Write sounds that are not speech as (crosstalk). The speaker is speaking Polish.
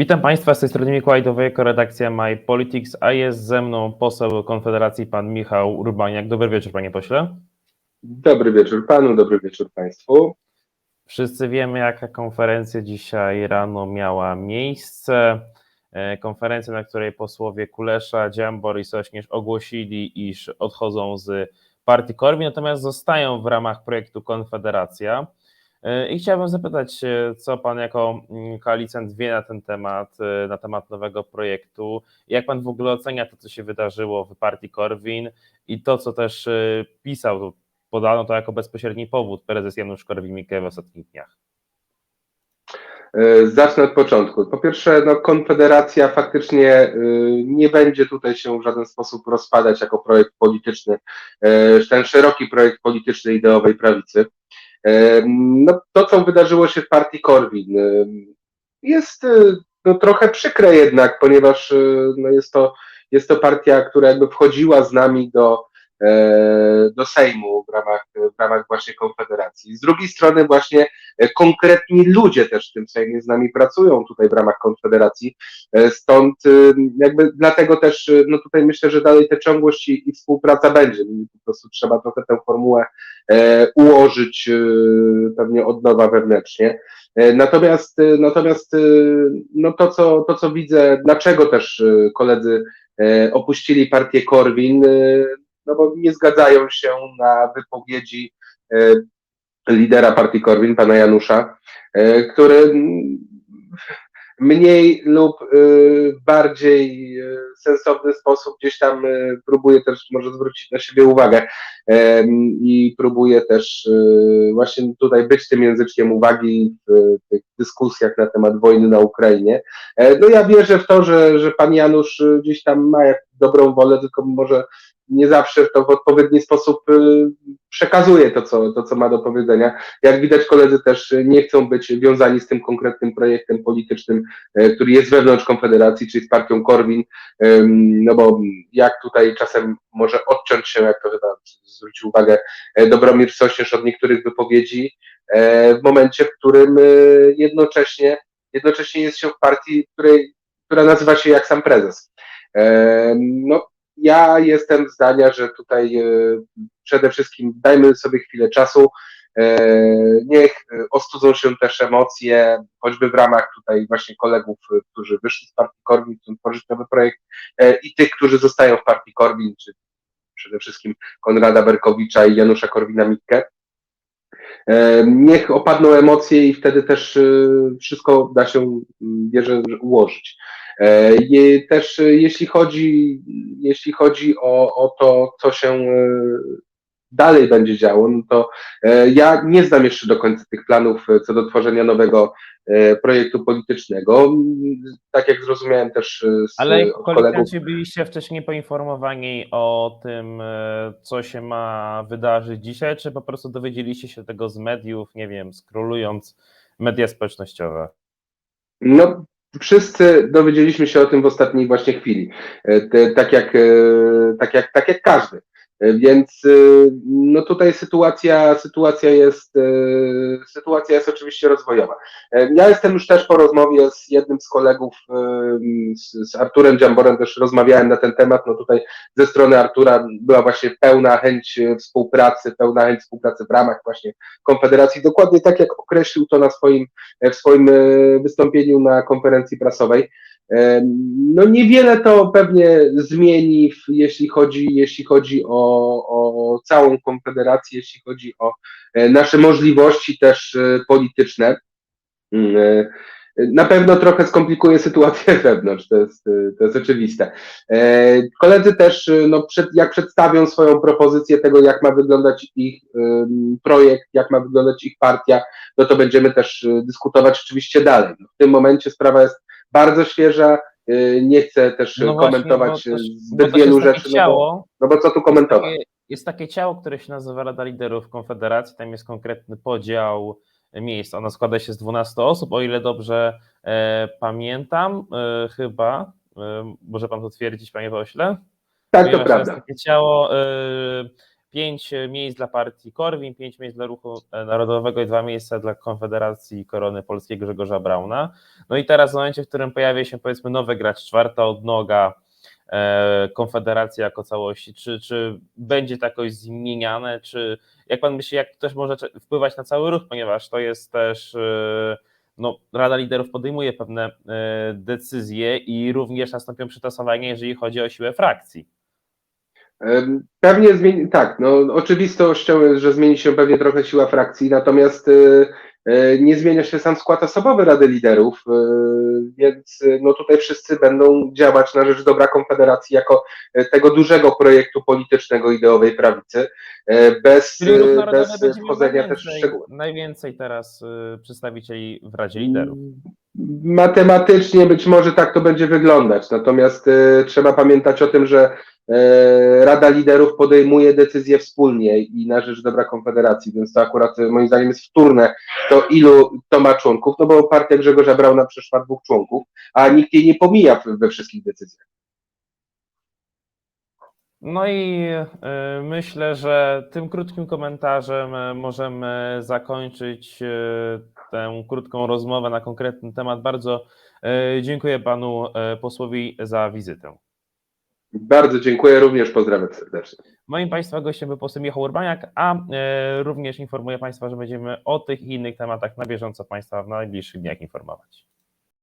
Witam Państwa z tej strony Mikołaj Dowejko, redakcja My Politics, a jest ze mną poseł Konfederacji pan Michał Urbaniak. Dobry wieczór panie pośle. Dobry wieczór panu, dobry wieczór państwu. Wszyscy wiemy jaka konferencja dzisiaj rano miała miejsce. E, Konferencja, na której posłowie Kulesza, Dziambor i Sośnierz ogłosili, iż odchodzą z partii Korwin, natomiast zostają w ramach projektu Konfederacja. E, I chciałbym zapytać, co pan jako mm, koalicjant wie na ten temat, e, na temat nowego projektu. Jak pan w ogóle ocenia to, co się wydarzyło w partii Korwin i to, co też e, pisał, podano to jako bezpośredni powód prezes Janusz Korwin-Mikke w ostatnich dniach. Zacznę od początku. Po pierwsze, no, Konfederacja faktycznie nie będzie tutaj się w żaden sposób rozpadać jako projekt polityczny, ten szeroki projekt polityczny ideowej prawicy. E, No, to, co wydarzyło się w partii Korwin, jest y, no, trochę przykre jednak, ponieważ y, no, jest, to, jest to partia, która jakby wchodziła z nami do, e, do Sejmu w ramach, w ramach właśnie Konfederacji. Z drugiej strony właśnie e, konkretni ludzie też w tym Sejmie z nami pracują tutaj w ramach Konfederacji, E, stąd jakby dlatego też no tutaj myślę, że dalej te ciągłość i, i współpraca będzie. Po prostu trzeba trochę tę formułę e, ułożyć pewnie od nowa wewnętrznie. E, Natomiast, natomiast no to, co, to, co widzę, dlaczego też koledzy e, opuścili partię Korwin, no bo nie zgadzają się na wypowiedzi e, lidera partii Korwin, pana Janusza, e, który mniej lub y, bardziej sensowny sposób gdzieś tam próbuje też może zwrócić na siebie uwagę i próbuje też właśnie tutaj być tym języczkiem uwagi w tych dyskusjach na temat wojny na Ukrainie. E, No ja wierzę w to, że, że pan Janusz gdzieś tam ma jak dobrą wolę, tylko może nie zawsze to w odpowiedni sposób y, przekazuje to co, to, co ma do powiedzenia. Jak widać, koledzy też nie chcą być wiązani z tym konkretnym projektem politycznym, e, który jest wewnątrz Konfederacji, czyli z partią Korwin, no bo jak tutaj czasem może odciąć się, jak to chyba zwrócił uwagę e, Dobromir Sośnierz od niektórych wypowiedzi, e, w momencie, w którym jednocześnie, jednocześnie jest się w partii, której, która nazywa się jak sam prezes. No, ja jestem zdania, że tutaj e, przede wszystkim dajmy sobie chwilę czasu, e, niech e, ostudzą się też emocje, choćby w ramach tutaj właśnie kolegów, którzy wyszli z partii Korwin, chcą tworzyć nowy projekt i tych, którzy zostają w partii Korwin, czy przede wszystkim Konrada Berkowicza i Janusza Korwina-Mikke. E, Niech opadną emocje i wtedy też e, wszystko da się, m, wierzę, ułożyć. E, Też jeśli chodzi, jeśli chodzi o, o to, co się dalej będzie działo, no to e, ja nie znam jeszcze do końca tych planów e, co do tworzenia nowego e, projektu politycznego. Tak jak zrozumiałem też z Ale kolegów. byliście wcześniej poinformowani o tym, co się ma wydarzyć dzisiaj, czy po prostu dowiedzieliście się tego z mediów, nie wiem, skrolując media społecznościowe? No, wszyscy dowiedzieliśmy się o tym w ostatniej właśnie chwili. Tak jak, tak jak, tak jak każdy. E, Więc e, no tutaj sytuacja, sytuacja jest, e, sytuacja jest oczywiście rozwojowa. Ja jestem już też po rozmowie z jednym z kolegów, z, Arturem Dziamborem też rozmawiałem na ten temat. No tutaj ze strony Artura była właśnie pełna chęć współpracy, pełna chęć współpracy w ramach właśnie Konfederacji. Dokładnie tak jak określił to na swoim w swoim wystąpieniu na konferencji prasowej. No niewiele to pewnie zmieni, jeśli chodzi, jeśli chodzi o, o całą Konfederację, jeśli chodzi o e, nasze możliwości też e, polityczne. Mm, e, Na pewno trochę skomplikuje sytuację (laughs) wewnątrz, to jest, to jest oczywiste. Koledzy też, no, przed, jak przedstawią swoją propozycję tego, jak ma wyglądać ich projekt, jak ma wyglądać ich partia, no to będziemy też dyskutować oczywiście dalej. W tym momencie sprawa jest bardzo świeża, y, nie chcę też y, No właśnie, komentować bo y, zbyt bo wielu rzeczy, no bo, Ciało, no bo co tu komentować? takie- jest takie ciało, które się nazywa Rada Liderów Konfederacji, tam jest konkretny podział miejsc. Ona składa się z 12 osób, o ile dobrze e, pamiętam, e, chyba. E, może pan potwierdzić, panie pośle? Tak, to ponieważ prawda. jest takie ciało. y, pięć miejsc dla partii Korwin, pięć miejsc dla Ruchu Narodowego i dwa miejsca dla Konfederacji Korony Polskiej Grzegorza Brauna. No i teraz w momencie, w którym pojawia się powiedzmy nowy gracz, czwarta odnoga, e, Konfederacja jako całości, czy, czy będzie to jakoś zmieniane, czy jak pan myśli, jak to też może wpływać na cały ruch, ponieważ to jest też e, no, Rada Liderów podejmuje pewne e, decyzje i również nastąpią przytasowania, jeżeli chodzi o siłę frakcji. Pewnie zmieni, tak, no oczywistością jest, że zmieni się pewnie trochę siła frakcji, natomiast e, e, nie zmienia się sam skład osobowy Rady Liderów, e, więc no tutaj wszyscy będą działać na rzecz dobra Konfederacji jako tego dużego projektu politycznego ideowej prawicy, bez, bez wchodzenia też w szczegóły. najwięcej teraz przedstawicieli w Radzie Liderów. Matematycznie być może tak to będzie wyglądać, natomiast e, trzeba pamiętać o tym, że e, Rada Liderów podejmuje decyzje wspólnie i na rzecz dobra Konfederacji, więc to akurat e, moim zdaniem jest wtórne, to ilu to ma członków, no bo partia Grzegorza Brauna przeszła dwóch członków, a nikt jej nie pomija w- we wszystkich decyzjach. No i y, myślę, że tym krótkim komentarzem y, możemy zakończyć y, tę krótką rozmowę na konkretny temat. Bardzo dziękuję panu posłowi za wizytę. Bardzo dziękuję, również pozdrawiam serdecznie. Moim Państwa gościem był poseł Michał Urbaniak, a również informuję Państwa, że będziemy o tych i innych tematach na bieżąco Państwa w najbliższych dniach informować.